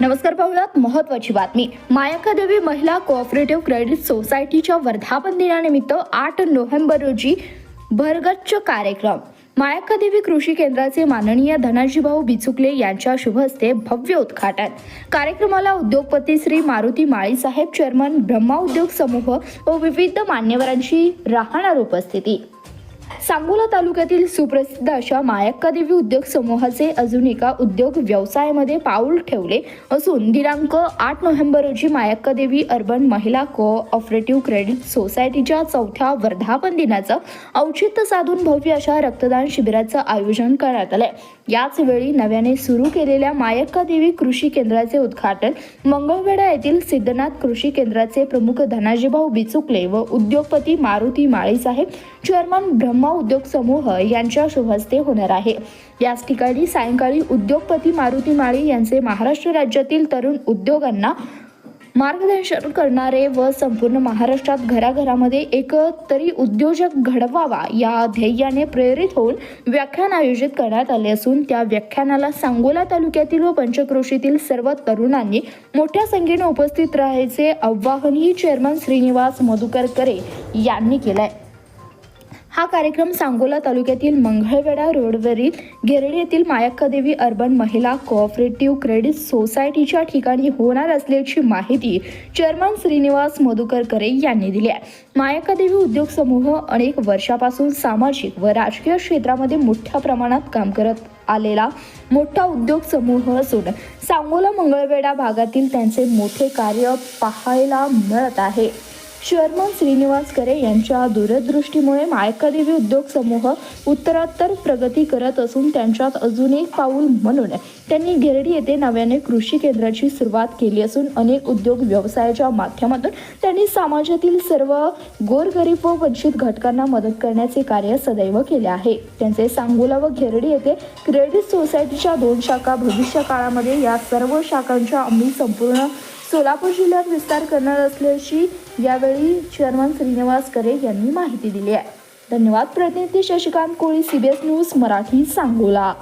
नमस्कार पाहुयात महत्वाची बातमी. मायाका देवी महिला कोऑपरेटिव्ह क्रेडिट सोसायटीच्या वर्धापन दिनानिमित्त आठ नोव्हेंबर रोजी भरगच्च कार्यक्रम. मायाका देवी कृषी केंद्राचे माननीय धनाजीभाऊ बिचुकले यांच्या शुभ हस्ते भव्य उद्घाटन. कार्यक्रमाला उद्योगपती श्री मारुती माळी साहेब चेअरमन ब्रह्मा उद्योग समूह व विविध मान्यवरांची राहणार उपस्थिती. सांगोला तालुक्यातील सुप्रसिद्ध अशा मायक्का देवी उद्योग समूहाचे अजून एका उद्योग व्यवसायामध्ये पाऊल ठेवले असून दिनांक आठ नोव्हेंबर रोजी मायक्का देवी अर्बन महिला को ऑपरेटिव्ह क्रेडिट सोसायटीच्या चौथ्या वर्धापन दिनाचं औचित्य साधून भव्य अशा रक्तदान शिबिराचं आयोजन करण्यात आलंय. याच वेळी नव्याने सुरू केलेल्या मायक्का देवी कृषी केंद्राचे उद्घाटन मंगळवेढा येथील सिद्धनाथ कृषी केंद्राचे प्रमुख धनाजीभाऊ बिचुकले व उद्योगपती मारुती माळीसाहेब चेअरमन ब्रह्मा उद्योग समूह यांच्या शुभहस्ते होणार आहे. याच ठिकाणी सायंकाळी उद्योगपती मारुती माळी यांचे महाराष्ट्र राज्यातील तरुण उद्योगांना मार्गदर्शन करणारे व संपूर्ण महाराष्ट्रात घराघरामध्ये एक तरी उद्योजक घडवावा या ध्येयाने प्रेरित होऊन व्याख्यान आयोजित करण्यात आले असून त्या व्याख्यानाला सांगोला तालुक्यातील व पंचक्रोशीतील सर्व तरुणांनी मोठ्या संख्येने उपस्थित राहायचे आवाहनही चेअरमन श्रीनिवास मधुकर करे यांनी केलंय. हा कार्यक्रम सांगोला तालुक्यातील मंगळवेढा रोडवरील गिरडी येथील मायक्कादेवी अर्बन महिला कोऑपरेटिव्ह क्रेडिट सोसायटीच्या ठिकाणी होणार असल्याची माहिती चेअरमन श्रीनिवास मधुकर करे यांनी दिली आहे. मायक्कादेवी उद्योग समूह अनेक वर्षापासून सामाजिक व राजकीय क्षेत्रामध्ये मोठ्या प्रमाणात काम करत आलेला मोठा उद्योग समूह असून सांगोला मंगळवेढा भागातील त्यांचे मोठे कार्य पाहायला मिळत आहे. शर्मन श्रीनिवास करे यांच्या दूरदृष्टीमुळे मायकादेवी उद्योग समूह उत्तरोत्तर प्रगती करत असून त्यांच्यात अजून एक पाऊल म्हणून त्यांनी गिरडी येथे नव्याने कृषी केंद्राची सुरुवात केली असून अनेक उद्योग व्यवसायाच्या माध्यमातून त्यांनी समाजातील सर्व गोरगरीब व वंचित घटकांना मदत करण्याचे कार्य सदैव केले आहे. त्यांचे सांगोला व घेरडी येथे क्रेडिट सोसायटीच्या दोन शाखा भविष्य काळामध्ये या सर्व शाखांच्या आम्ही संपूर्ण सोलापूर जिल्ह्यात विस्तार करणार असल्याची यावेळी चेअरमन श्रीनिवास करे यांनी माहिती दिली आहे. धन्यवाद प्रतिनिधी शशिकांत कोळी सीबीएस न्यूज मराठी सांगोला.